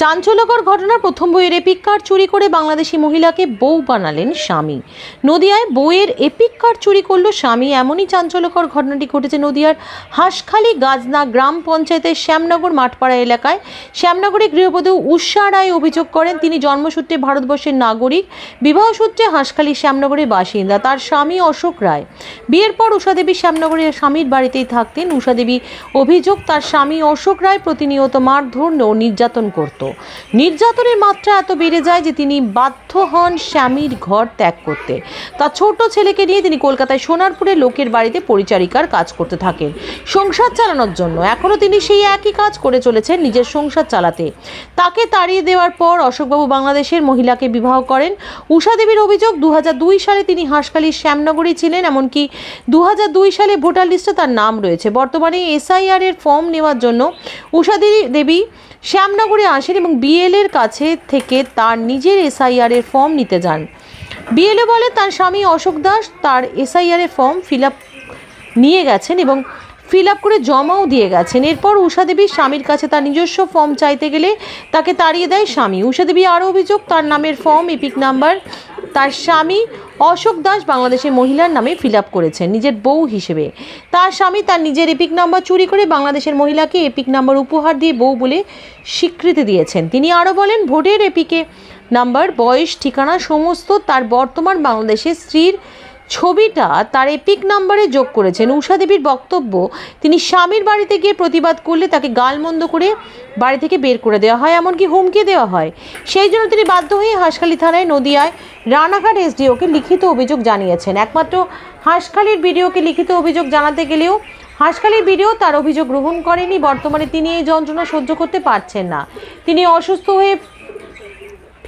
চাঞ্চল্যকর ঘটনার প্রথম বইয়ের এপিক কার্ড চুরি করে বাংলাদেশি মহিলাকে বউ বানালেন স্বামী। নদিয়ায় বইয়ের এপিক কার্ড চুরি করল স্বামী। এমনই চাঞ্চল্যকর ঘটনাটি ঘটেছে নদিয়ার হাঁসখালী গাজনা গ্রাম পঞ্চায়েতের শ্যামনগর মাঠপাড়া এলাকায়। শ্যামনগরে গৃহবধূ উষা রায় অভিযোগ করেন, তিনি জন্মসূত্রে ভারতবর্ষের নাগরিক। বিবাহসূত্রে হাঁসখালী শ্যামনগরের বাসিন্দা, তার স্বামী অশোক রায়। বিয়ের পর উষা দেবী শ্যামনগরের স্বামীর বাড়িতেই থাকতেন। উষা দেবী অভিযোগ, তার স্বামী অশোক রায় প্রতিনিয়ত মারধর ও নির্যাতন করত। নির্যাতনের মাত্রা এত বেড়ে যায় যে তিনি বাধ্য হন স্বামীর ঘর ত্যাগ করতে। তার ছোট ছেলেকে নিয়ে তিনি কলকাতায় সোনারপুরে লোকের বাড়িতে পরিচারিকার কাজ করতে থাকেন। সংসার চালানোর জন্য। এখনও তিনি সেই একই কাজ করে চলেছেন নিজের সংসার চালাতে। তাকে তাড়িয়ে দেওয়ার পর অশোকবাবু বাংলাদেশের মহিলাকে বিবাহ করেন। উষা দেবীর অভিযোগ দু হাজার দুই সালে তিনি হাঁসখালীর শ্যামনগরী ছিলেন, এমনকি দু হাজার দুই সালে ভোটার লিস্টে তার নাম রয়েছে। বর্তমানে এসআইআর এর ফর্ম নেওয়ার জন্য উষা দেবী- দেবী শ্যামনগরে আসেন এবং বিএল এর কাছে থেকে তার নিজের এসআইআর এর ফর্ম নিতে যান। বিএলও বলে, তার স্বামী অশোক দাস তার এসআইআর এর ফর্ম ফিল আপ নিয়ে গেছেন এবং ফিল আপ করে জমাও দিয়ে গেছেন। এরপর উষা দেবী স্বামীর কাছে তার নিজস্ব ফর্ম চাইতে গেলে তাকে তাড়িয়ে দেয় স্বামী। উষা দেবী আরও অভিযোগ, তার নামের ফর্ম ইপিক নাম্বার তার স্বামী অশোক দাস বাংলাদেশের মহিলার নামে ফিল আপ করেছেন, নিজের বউ হিসেবে। তার স্বামী তার নিজের এপিক নাম্বার চুরি করে বাংলাদেশের মহিলাকে এপিক নাম্বার উপহার দিয়ে বউ বলে স্বীকৃতি দিয়েছেন। তিনি আরও বলেন, ভোটের এপিকে নাম্বার বয়স, ঠিকানা, সমস্ত তার বর্তমান বাংলাদেশের স্ত্রীর ছবিটা তার এপিক নাম্বারে যোগ করেছেন। উষা দেবীর বক্তব্য, তিনি স্বামীর বাড়িতে গিয়ে প্রতিবাদ করলে তাকে গালমন্দ করে বাড়ি থেকে বের করে দেওয়া হয়, এমনকি হুমকি দেওয়া হয়। সেই জন্য তিনি বাধ্য হয়ে হাঁসখালি থানায় নদিয়ায় রানাঘাট এসডিওকে লিখিত অভিযোগ জানিয়েছেন। একমাত্র হাঁসখালির বিডিওকে লিখিত অভিযোগ জানাতে গেলেও হাঁসখালীর বিডিও তার অভিযোগ গ্রহণ করেনি। বর্তমানে তিনি এই যন্ত্রণা সহ্য করতে পারছেন না। তিনি অসুস্থ হয়ে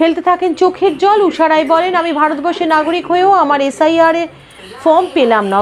ফেলতে থাকেন চোখের জল। উষারাই বলেন, আমি ভারতবর্ষের নাগরিক হয়েও আমার এসআইআর ফর্ম পেলাম না।